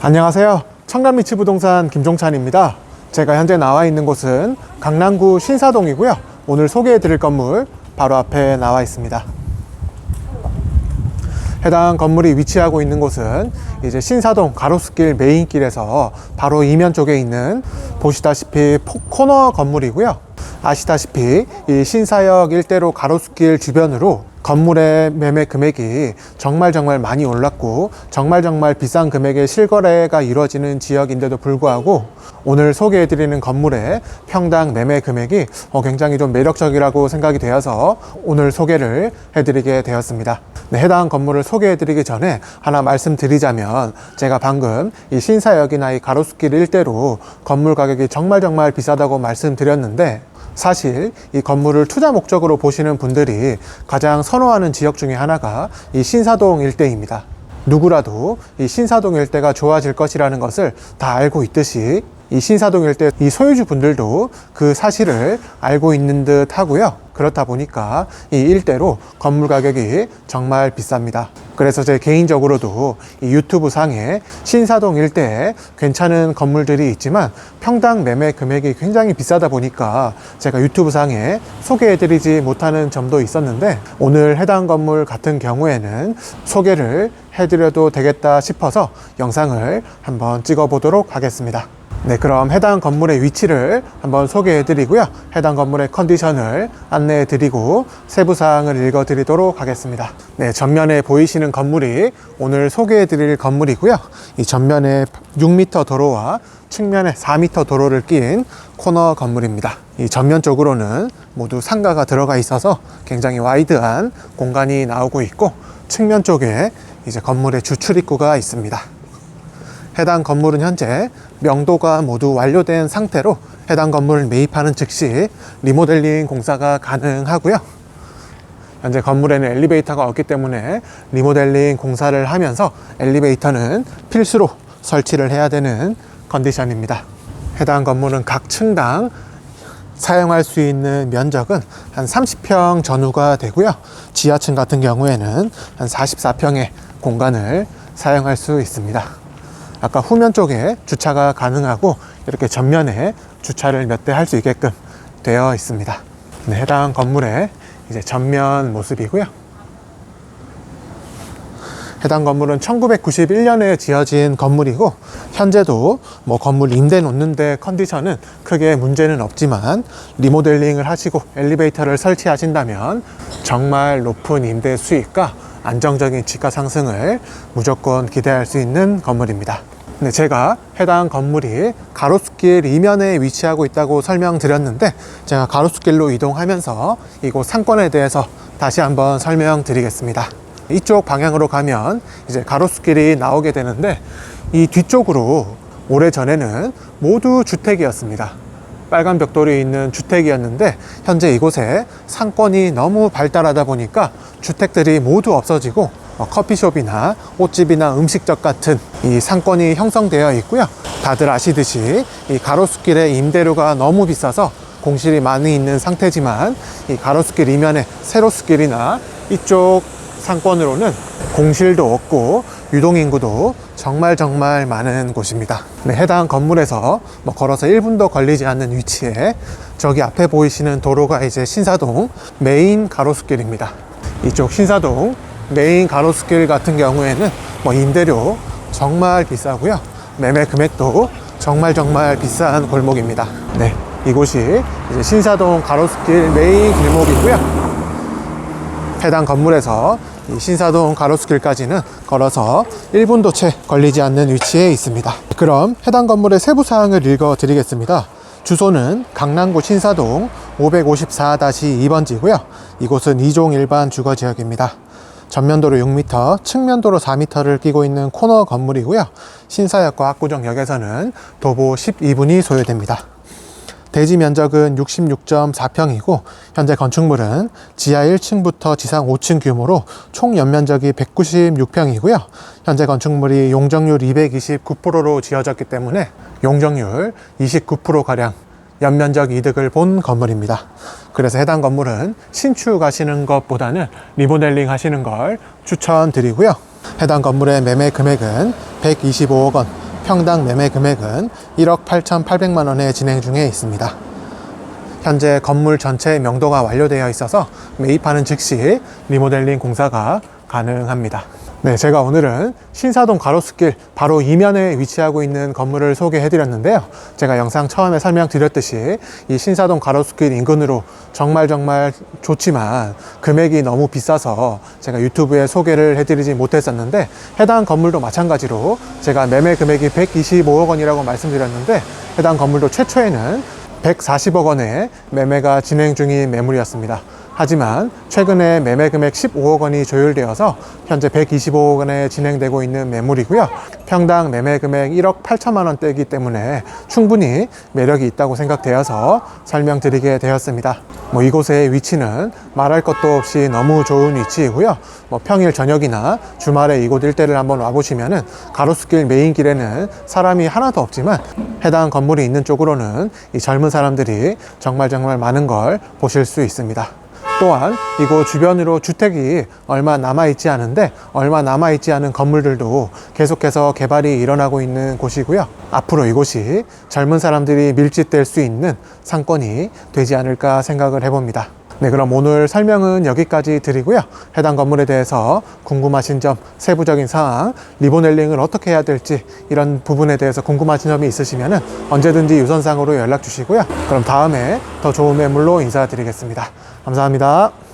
안녕하세요. 청담리치 부동산 김종찬입니다. 제가 현재 나와 있는 곳은 강남구 신사동이고요. 오늘 소개해 드릴 건물 바로 앞에 나와 있습니다. 해당 건물이 위치하고 있는 곳은 이제 신사동 가로수길 메인길에서 바로 이면 쪽에 있는 보시다시피 포- 코너 건물이고요. 아시다시피 이 신사역 일대로 가로수길 주변으로 건물의 매매 금액이 정말 정말 많이 올랐고 정말 정말 비싼 금액의 실거래가 이루어지는 지역인데도 불구하고 오늘 소개해드리는 건물의 평당 매매 금액이 어, 굉장히 좀 매력적이라고 생각이 되어서 오늘 소개를 해드리게 되었습니다. 네, 해당 건물을 소개해드리기 전에 하나 말씀드리자면 제가 방금 이 신사역이나 이 가로수길 일대로 건물 가격이 정말 정말 비싸다고 말씀드렸는데 사실 이 건물을 투자 목적으로 보시는 분들이 가장 선호하는 지역 중에 하나가 이 신사동 일대입니다. 누구라도 이 신사동 일대가 좋아질 것이라는 것을 다 알고 있듯이 이 신사동 일대 이 소유주 분들도 그 사실을 알고 있는 듯 하고요. 그렇다 보니까 이 일대로 건물 가격이 정말 비쌉니다. 그래서 제 개인적으로도 이 유튜브 상에 신사동 일대에 괜찮은 건물들이 있지만 평당 매매 금액이 굉장히 비싸다 보니까 제가 유튜브 상에 소개해드리지 못하는 점도 있었는데 오늘 해당 건물 같은 경우에는 소개를 해드려도 되겠다 싶어서 영상을 한번 찍어 보도록 하겠습니다. 네, 그럼 해당 건물의 위치를 한번 소개해 드리고요. 해당 건물의 컨디션을 안내해 드리고 세부 사항을 읽어 드리도록 하겠습니다. 네, 전면에 보이시는 건물이 오늘 소개해 드릴 건물이고요. 이 전면에 6m 도로와 측면에 4m 도로를 낀 코너 건물입니다. 이 전면 쪽으로는 모두 상가가 들어가 있어서 굉장히 와이드한 공간이 나오고 있고 측면 쪽에 이제 건물의 주출 입구가 있습니다. 해당 건물은 현재 명도가 모두 완료된 상태로 해당 건물을 매입하는 즉시 리모델링 공사가 가능하고요. 현재 건물에는 엘리베이터가 없기 때문에 리모델링 공사를 하면서 엘리베이터는 필수로 설치를 해야 되는 컨디션입니다. 해당 건물은 각 층당 사용할 수 있는 면적은 한 30평 전후가 되고요. 지하층 같은 경우에는 한 44평의 공간을 사용할 수 있습니다. 아까 후면 쪽에 주차가 가능하고 이렇게 전면에 주차를 몇 대 할 수 있게끔 되어 있습니다. 네, 해당 건물의 이제 전면 모습이고요. 해당 건물은 1991년에 지어진 건물이고 현재도 뭐 건물 임대 놓는데 컨디션은 크게 문제는 없지만 리모델링을 하시고 엘리베이터를 설치하신다면 정말 높은 임대 수익과 안정적인 지가 상승을 무조건 기대할 수 있는 건물입니다. 네, 제가 해당 건물이 가로수길 이면에 위치하고 있다고 설명드렸는데 제가 가로수길로 이동하면서 이곳 상권에 대해서 다시 한번 설명드리겠습니다. 이쪽 방향으로 가면 이제 가로수길이 나오게 되는데 이 뒤쪽으로 오래전에는 모두 주택이었습니다. 빨간 벽돌이 있는 주택이었는데 현재 이곳에 상권이 너무 발달하다 보니까 주택들이 모두 없어지고 어, 커피숍이나 옷집이나 음식점 같은 이 상권이 형성되어 있고요. 다들 아시듯이 이 가로수길의 임대료가 너무 비싸서 공실이 많이 있는 상태지만 이 가로수길 이면에 세로수길이나 이쪽 상권으로는 공실도 없고 유동인구도 정말 정말 많은 곳입니다. 네, 해당 건물에서 뭐 걸어서 1분도 걸리지 않는 위치에 저기 앞에 보이시는 도로가 이제 신사동 메인 가로수길입니다. 이쪽 신사동 메인 가로수길 같은 경우에는 뭐 임대료 정말 비싸고요. 매매 금액도 정말 정말 비싼 골목입니다. 네, 이곳이 이제 신사동 가로수길 메인 길목이고요. 해당 건물에서 이 신사동 가로수길까지는 걸어서 1분도 채 걸리지 않는 위치에 있습니다. 그럼 해당 건물의 세부 사항을 읽어 드리겠습니다. 주소는 강남구 신사동 554-2번지고요. 이곳은 2종 일반 주거 지역입니다. 전면도로 6m, 측면도로 4m를 끼고 있는 코너 건물이고요. 신사역과 압구정역에서는 도보 12분이 소요됩니다. 대지 면적은 66.4평이고 현재 건축물은 지하 1층부터 지상 5층 규모로 총 연면적이 196평이고요. 현재 건축물이 용적률 229%로 지어졌기 때문에 용적률 29%가량 연면적 이득을 본 건물입니다. 그래서 해당 건물은 신축 하시는 것보다는 리모델링 하시는 걸 추천드리고요. 해당 건물의 매매 금액은 125억 원, 평당 매매 금액은 1억 8,800만 원에 진행 중에 있습니다. 현재 건물 전체 명도가 완료되어 있어서 매입하는 즉시 리모델링 공사가 가능합니다. 네, 제가 오늘은 신사동 가로수길 바로 이면에 위치하고 있는 건물을 소개해 드렸는데요. 제가 영상 처음에 설명드렸듯이 이 신사동 가로수길 인근으로 정말 정말 좋지만 금액이 너무 비싸서 제가 유튜브에 소개를 해 드리지 못했었는데 해당 건물도 마찬가지로 제가 매매 금액이 125억 원이라고 말씀드렸는데 해당 건물도 최초에는 140억 원의 매매가 진행 중인 매물이었습니다. 하지만 최근에 매매 금액 15억 원이 조율되어서 현재 125억 원에 진행되고 있는 매물이고요. 평당 매매 금액 1억 8천만 원대이기 때문에 충분히 매력이 있다고 생각되어서 설명드리게 되었습니다. 뭐 이곳의 위치는 말할 것도 없이 너무 좋은 위치이고요. 뭐 평일 저녁이나 주말에 이곳 일대를 한번 와보시면은 가로수길 메인 길에는 사람이 하나도 없지만 해당 건물이 있는 쪽으로는 이 젊은 사람들이 정말 정말 많은 걸 보실 수 있습니다. 또한 이곳 주변으로 주택이 얼마 남아있지 않은데 얼마 남아있지 않은 건물들도 계속해서 개발이 일어나고 있는 곳이고요. 앞으로 이곳이 젊은 사람들이 밀집될 수 있는 상권이 되지 않을까 생각을 해봅니다. 네, 그럼 오늘 설명은 여기까지 드리고요. 해당 건물에 대해서 궁금하신 점, 세부적인 사항, 리보넬링을 어떻게 해야 될지 이런 부분에 대해서 궁금하신 점이 있으시면 언제든지 유선상으로 연락 주시고요. 그럼 다음에 더 좋은 매물로 인사드리겠습니다. 감사합니다.